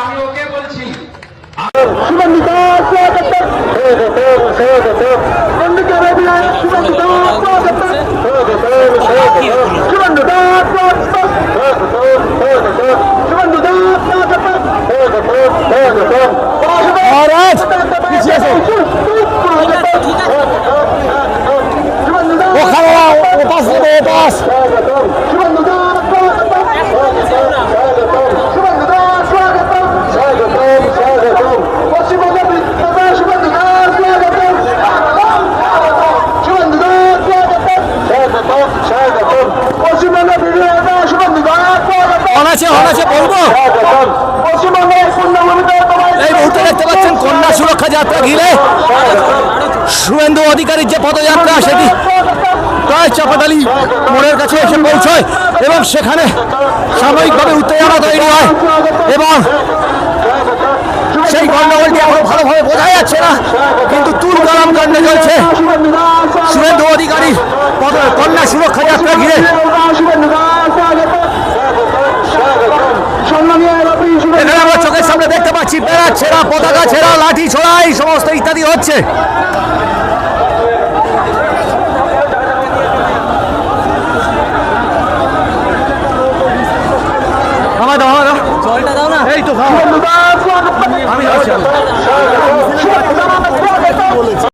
আমি ওকে বলছি। আছে অন আছে, বলব? এই মুহূর্তে দেখতে পাচ্ছেন কন্যা সুরক্ষা যাত্রা ঘিরে। শুভেন্দু অধিকারীর যে পদযাত্রা, সেটি প্রায় চাপাতালি মোড়ের কাছে এসে পৌঁছয় এবং সেখানে সাময়িকভাবে উত্তেজনা তৈরি হয় এবং সেই গন্ডগোলটি এখন ভালোভাবে বোঝা যাচ্ছে না, কিন্তু তুল কালাম কাণ্ডে চলছে। শুভেন্দু অধিকারী পদ- কন্যা সুরক্ষা যাত্রা ঘিরে ছেঁড়া পতাকা ছেঁড়া লাঠি ছোড়া এই সমস্ত ইত্যাদি হচ্ছে।